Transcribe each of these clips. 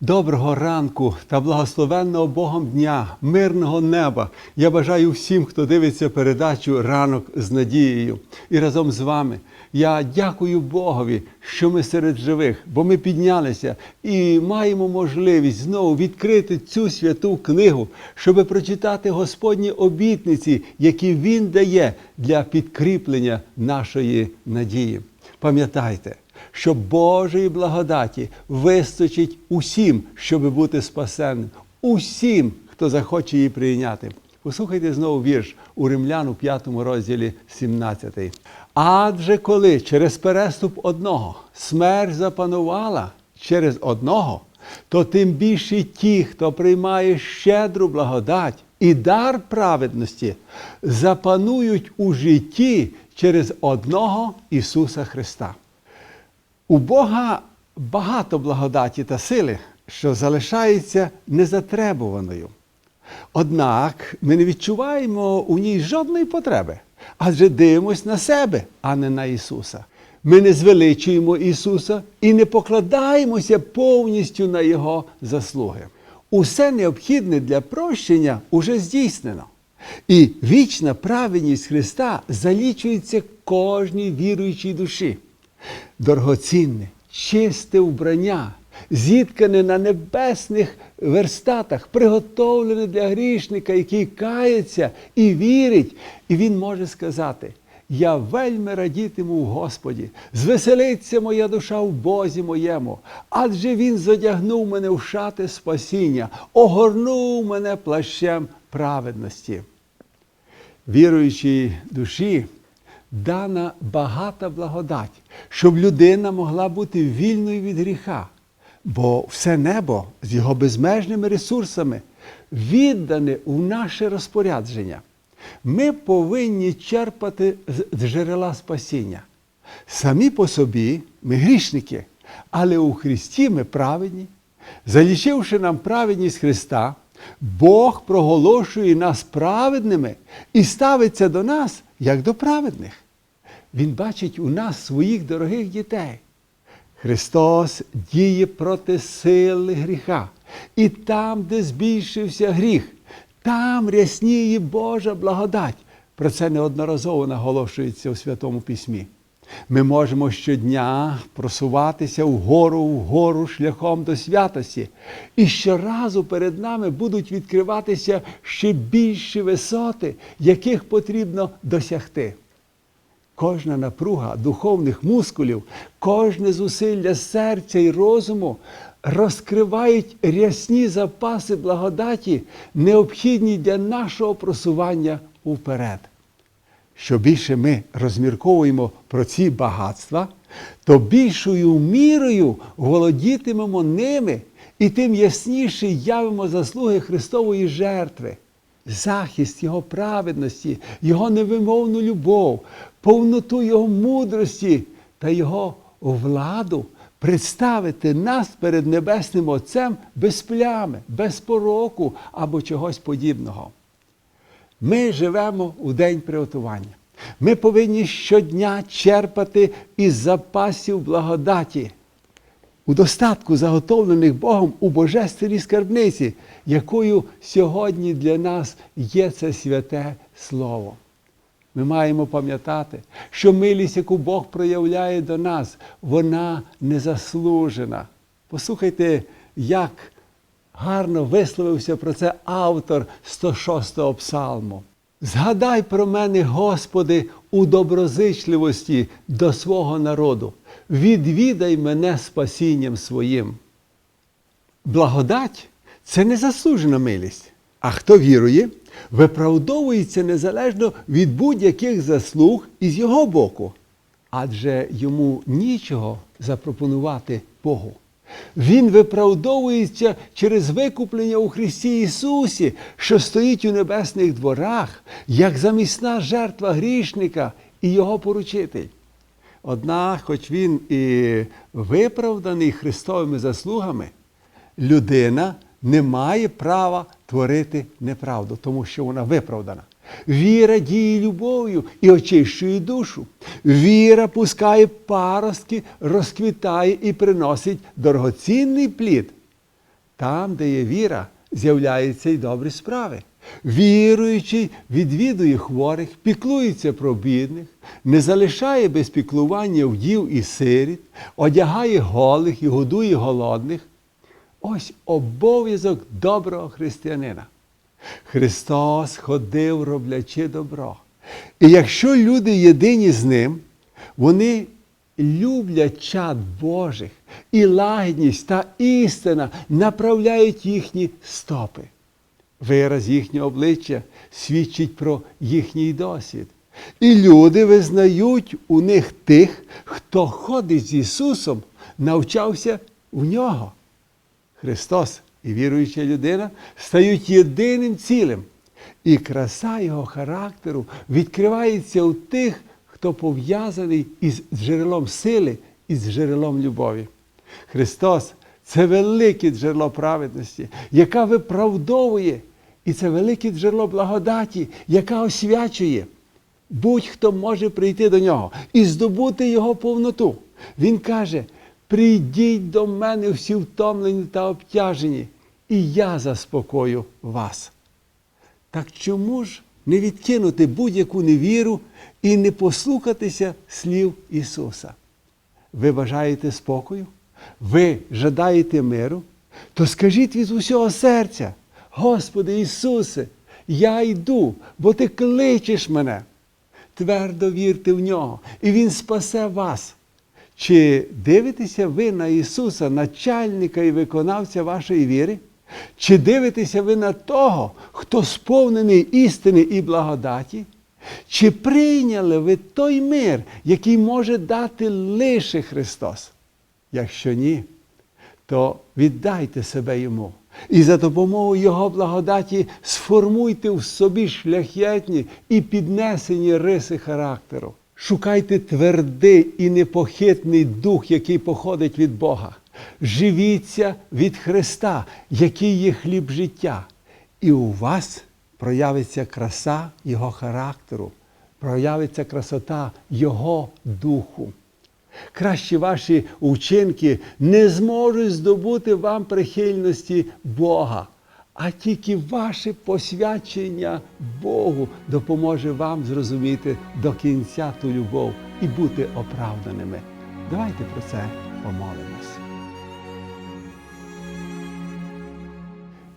Доброго ранку та благословенного Богом дня, мирного неба. Я бажаю всім, хто дивиться передачу ранок з надією. І разом з вами я дякую Богові, що ми серед живих, бо ми піднялися і маємо можливість знову відкрити цю святу книгу, щоб прочитати Господні обітниці, які Він дає для підкріплення нашої надії. Пам'ятайте, що Божої благодаті вистачить усім, щоб бути спасенним, усім, хто захоче її прийняти. Послухайте знову вірш у Римлян у 5 розділі 17. Адже коли через переступ одного смерть запанувала через одного, то тим більше ті, хто приймає щедру благодать і дар праведності, запанують у житті через одного Ісуса Христа. У Бога багато благодаті та сили, що залишається незатребуваною. Однак ми не відчуваємо у ній жодної потреби, адже дивимось на себе, а не на Ісуса. Ми не звеличуємо Ісуса і не покладаємося повністю на Його заслуги. Усе необхідне для прощення уже здійснено. І вічна праведність Христа залічується кожній віруючій душі. Дорогоцінне, чисте вбрання, зіткане на небесних верстатах, приготовлене для грішника, який кається і вірить, і він може сказати: Я вельми радітиму в Господі, звеселиться моя душа в Бозі моєму, адже Він задягнув мене в шати спасіння, огорнув мене плащем праведності. Віруючій душі дана багата благодать, щоб людина могла бути вільною від гріха, бо все небо з його безмежними ресурсами віддане у наше розпорядження. Ми повинні черпати з джерела спасіння. Самі по собі ми грішники, але у Христі ми праведні. Залічивши нам праведність Христа, Бог проголошує нас праведними і ставиться до нас як до праведних. Він бачить у нас своїх дорогих дітей. Христос діє проти сили гріха. І там, де збільшився гріх, там рясніє Божа благодать. Про це неодноразово наголошується у Святому Письмі. Ми можемо щодня просуватися вгору вгору шляхом до святості. І щоразу перед нами будуть відкриватися ще більші висоти, яких потрібно досягти. Кожна напруга духовних мускулів, кожне зусилля серця і розуму розкривають рясні запаси благодаті, необхідні для нашого просування уперед. Що більше ми розмірковуємо про ці багатства, то більшою мірою володітимемо ними і тим ясніше явимо заслуги Христової жертви, захист Його праведності, Його невимовну любов, повноту Його мудрості та Його владу представити нас перед Небесним Отцем без плями, без пороку або чогось подібного. Ми живемо у день приготування. Ми повинні щодня черпати із запасів благодаті, у достатку заготовлених Богом у божественній скарбниці, якою сьогодні для нас є це святе Слово. Ми маємо пам'ятати, що милість, яку Бог проявляє до нас, вона незаслужена. Послухайте, як гарно висловився про це автор 106-го псалму. Згадай про мене, Господи, у доброзичливості до свого народу. Відвідай мене спасінням своїм. Благодать це незаслужена милість. А хто вірує, виправдовується незалежно від будь-яких заслуг із його боку, адже йому нічого запропонувати Богу. Він виправдовується через викуплення у Христі Ісусі, що стоїть у небесних дворах, як замісна жертва грішника і Його поручитель. Однак, хоч він і виправданий Христовими заслугами, людина не має права творити неправду, тому що вона виправдана. Віра діє любов'ю і очищує душу. Віра пускає паростки, розквітає і приносить дорогоцінний плід. Там, де є віра, з'являються й добрі справи. Віруючий відвідує хворих, піклується про бідних, не залишає без піклування вдів і сиріт, одягає голих і годує голодних. Ось обов'язок доброго християнина. Христос ходив, роблячи добро. І якщо люди єдині з ним, вони люблять чад Божих, і лагідність та істина направляють їхні стопи. Вираз їхнього обличчя свідчить про їхній досвід. І люди визнають у них тих, хто ходить з Ісусом, навчався у нього. Христос і віруюча людина стають єдиним цілим. І краса його характеру відкривається у тих, хто пов'язаний із джерелом сили і з джерелом любові. Христос це велике джерело праведності, яка виправдовує, і це велике джерело благодаті, яка освячує. Будь-хто може прийти до нього і здобути його повноту. Він каже: прийдіть до мене всі втомлені та обтяжені, і я заспокою вас. Так чому ж не відкинути будь-яку невіру і не послухатися слів Ісуса? Ви бажаєте спокою? Ви жадаєте миру? То скажіть від усього серця, Господи Ісусе, я йду, бо Ти кличеш мене. Твердо вірте в нього, і Він спасе вас. Чи дивитеся ви на Ісуса, начальника і виконавця вашої віри? Чи дивитеся ви на того, хто сповнений істини і благодаті? Чи прийняли ви той мир, який може дати лише Христос? Якщо ні, то віддайте себе Йому. І за допомогою Його благодаті сформуйте в собі шляхетні і піднесені риси характеру. Шукайте твердий і непохитний дух, який походить від Бога. Живіться від Христа, який є хліб життя. І у вас проявиться краса Його характеру, проявиться красота Його духу. Кращі ваші учинки не зможуть здобути вам прихильності Бога, а тільки ваше посвячення Богу допоможе вам зрозуміти до кінця ту любов і бути оправданими. Давайте про це помолимось.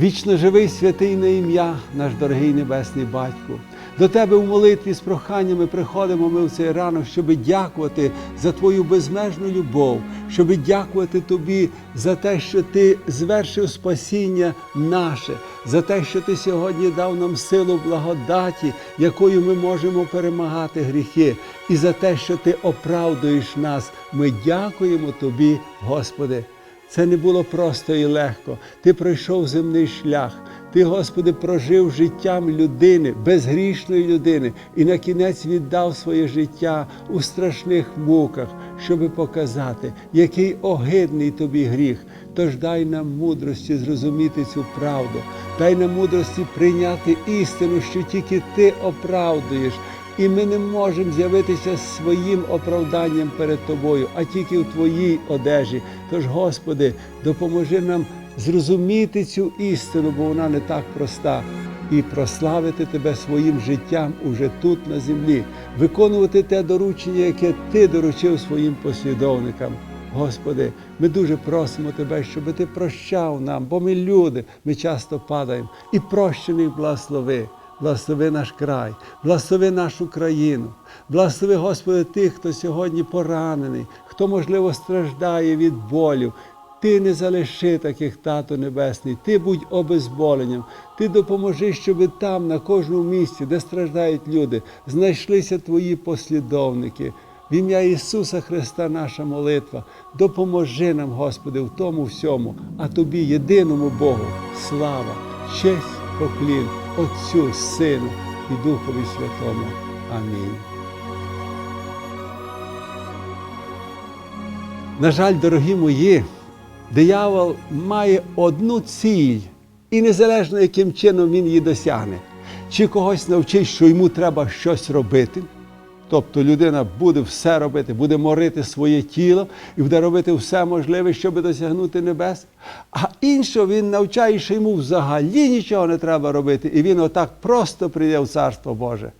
Вічно живий святий на ім'я, наш дорогий Небесний Батько. До Тебе в молитві з проханнями приходимо ми в цей ранок, щоб дякувати за Твою безмежну любов, щоб дякувати Тобі за те, що Ти звершив спасіння наше, за те, що Ти сьогодні дав нам силу благодаті, якою ми можемо перемагати гріхи, і за те, що Ти оправдуєш нас. Ми дякуємо Тобі, Господи. Це не було просто і легко. Ти пройшов земний шлях. Ти, Господи, прожив життям людини, безгрішної людини, і на кінець віддав своє життя у страшних муках, щоби показати, який огидний тобі гріх. Тож дай нам мудрості зрозуміти цю правду, дай нам мудрості прийняти істину, що тільки ти оправдуєш. І ми не можемо з'явитися своїм оправданням перед Тобою, а тільки в Твоїй одежі. Тож, Господи, допоможи нам зрозуміти цю істину, бо вона не так проста, і прославити Тебе своїм життям уже тут на землі, виконувати те доручення, яке Ти доручив своїм послідовникам. Господи, ми дуже просимо Тебе, щоб Ти прощав нам, бо ми люди, ми часто падаємо, і прощених благослови. Благослови наш край, благослови нашу країну, благослови, Господи, тих, хто сьогодні поранений, хто, можливо, страждає від болю. Ти не залиши таких, Тато Небесний, Ти будь обезболенням, Ти допоможи, щоб там, на кожному місці, де страждають люди, знайшлися Твої послідовники. В ім'я Ісуса Христа наша молитва. Допоможи нам, Господи, в тому всьому, а Тобі, єдиному Богу, слава, честь, поклін, Отцю, Сину і Духові Святому. Амінь. На жаль, дорогі мої, диявол має одну ціль, і незалежно яким чином він її досягне, чи когось навчить, що йому треба щось робити, Тобто людина буде все робити, буде морити своє тіло і буде робити все можливе, щоб досягнути небес. А іншого він навчає, що йому взагалі нічого не треба робити, і він отак просто прийде в Царство Боже.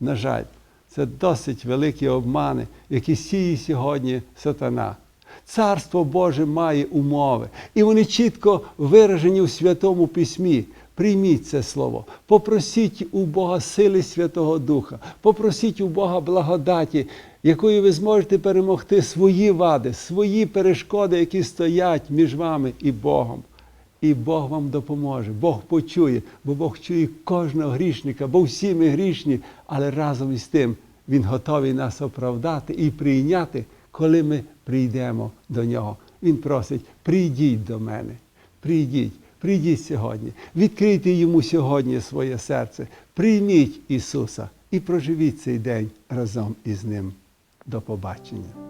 На жаль, це досить великі обмани, які сіє сьогодні сатана. Царство Боже має умови, і вони чітко виражені у Святому Письмі. Прийміть це слово, попросіть у Бога сили Святого Духа, попросіть у Бога благодаті, якою ви зможете перемогти свої вади, свої перешкоди, які стоять між вами і Богом. І Бог вам допоможе, Бог почує, бо Бог чує кожного грішника, бо всі ми грішні, але разом із тим Він готовий нас оправдати і прийняти, коли ми прийдемо до нього. Він просить: прийдіть до мене, прийдіть, прийдіть сьогодні, відкрийте йому сьогодні своє серце, прийміть Ісуса і проживіть цей день разом із Ним. До побачення.